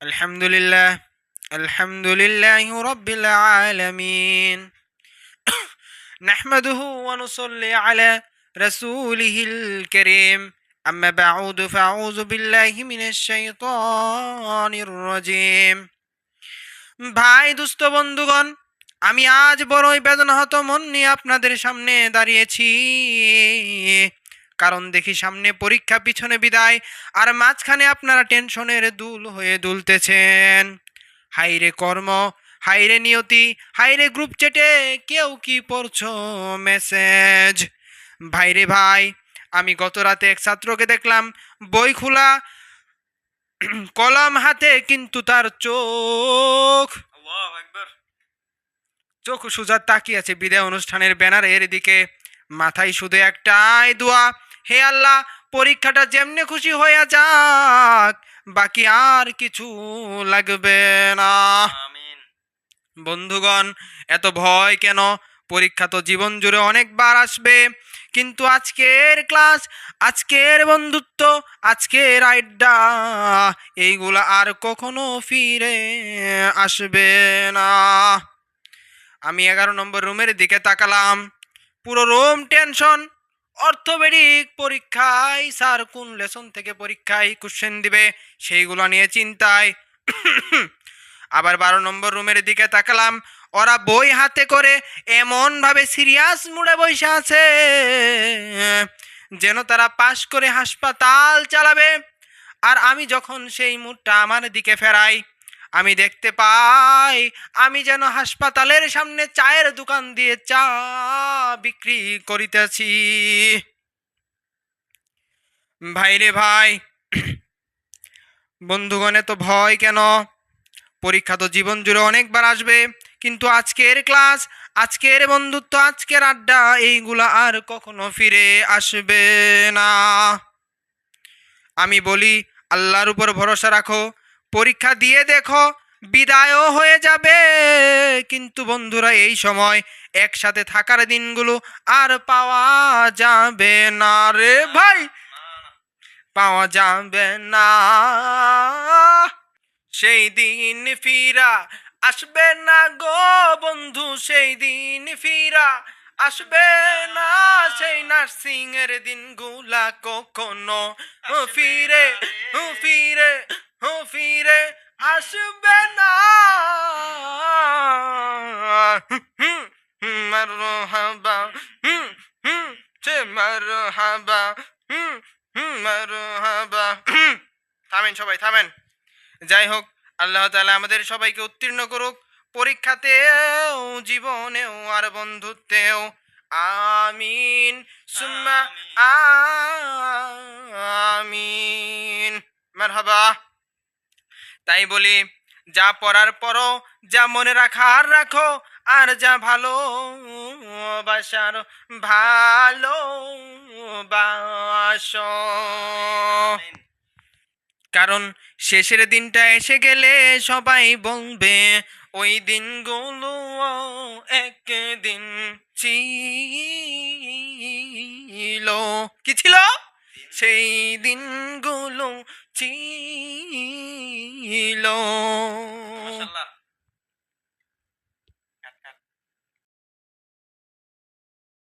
الحمد لله الحمد لله رب العالمين نحمده ونصلي على رسوله الكريم أما بعد فأعوذ بالله من الشيطان الرجيم ভাই দুস্থ বন্ধুগণ আমি আজ বড়ই বেদনাহত মন নিয়ে আপনাদের সামনে দাঁড়িয়েছি কারণ দেখি সামনে পরীক্ষা পিছনে বিদায়। আর মাঝখানে আপনারা টেনশনের দুল হয়ে দুলতেছেন। হাইরে কর্ম হাইরে নিয়তি হাইরে গ্রুপ চেটে কেউ কি পড়ছো মেসেজ? ভাইরে ভাই আমি গত রাতে এক ছাত্রকে দেখলাম বই খোলা কলম হাতে কিন্তু তার চোখ। চোখ সুজার তাকিয়ে আছে বিদায় অনুষ্ঠানের ব্যানারের দিকে। মাথায় শুধু একটাই দোয়া হে আল্লাহ পরীক্ষাটা যেমনে খুশি হয়ে যাক বাকি আর কিছু লাগবে না। বন্ধুগণ এত ভয় কেন? পরীক্ষা তো জীবন জুড়ে অনেকবার আসবে কিন্তু আজকের ক্লাস আজকের বন্ধুত্ব আজকের আড্ডা এইগুলা আর কখনো ফিরে আসবে না। আমি এগারো নম্বর রুমের দিকে তাকালাম। পুরো রুম টেনশন অর্থোপেডিক পরীক্ষায় স্যার কোন লেসন থেকে পরীক্ষায় কোশ্চেন দিবে, সেইগুলো নিয়ে চিন্তায়। আবার বারো নম্বর রুমের দিকে তাকালাম, ওরা বই হাতে করে এমন ভাবে সিরিয়াস মুড়ে বসে আছে, যেন তারা পাশ করে হাসপাতাল চালাবে। আর আমি যখন সেই মুডটা আমার দিকে ফেরাই আমি দেখতে পাই, আমি যেন হাসপাতালের সামনে চায়ের দোকান দিয়ে চা বিক্রি করিতেছি। ভাইরে ভাই, বন্ধুগণে তো ভয় কেন? পরীক্ষা তো জীবন জুড়ে অনেকবার আসবে, কিন্তু আজকের ক্লাস, আজকের বন্ধুত্ব, আজকের আড্ডা, এইগুলা আর কখনো ফিরে আসবে না। আমি বলি, আল্লাহর উপর ভরসা রাখো পরীক্ষা দিয়ে দেখো বিদায়ও হয়ে যাবে। কিন্তু বন্ধুরা এই সময় একসাথে থাকার দিনগুলো আর পাওয়া যাবে না রে ভাই। পাওয়া যাবে না। সেই দিন ফিরা আসবে না গো বন্ধু সেই দিন ফিরা আসবে না। সেই নার্সিং এর দিনগুলা কখনো ফিরে ফিরে ফিরে আসবে না। মারহাবা হুম হুম সে মারহাবা হুম হুম মারহাবা। থামেন সবাই থামেন। যাই হোক আল্লাহ তাআলা আমাদের সবাইকে উত্তীর্ণ করুক পরীক্ষাতেও জীবনেও আর বন্ধুত্বেও। আমিন। সুম্মা আমিন। মারহাবা। তাই বলি যা পড়ার পরও যা মনে রাখার রাখো আর যা ভালো বাসার ভালো বাসো। কারণ শেষের দিনটা এসে গেলে সবাই বলবে ওই দিনগুলো একদিন ছিল। কি ছিল? সেই দিনগুলো ছিল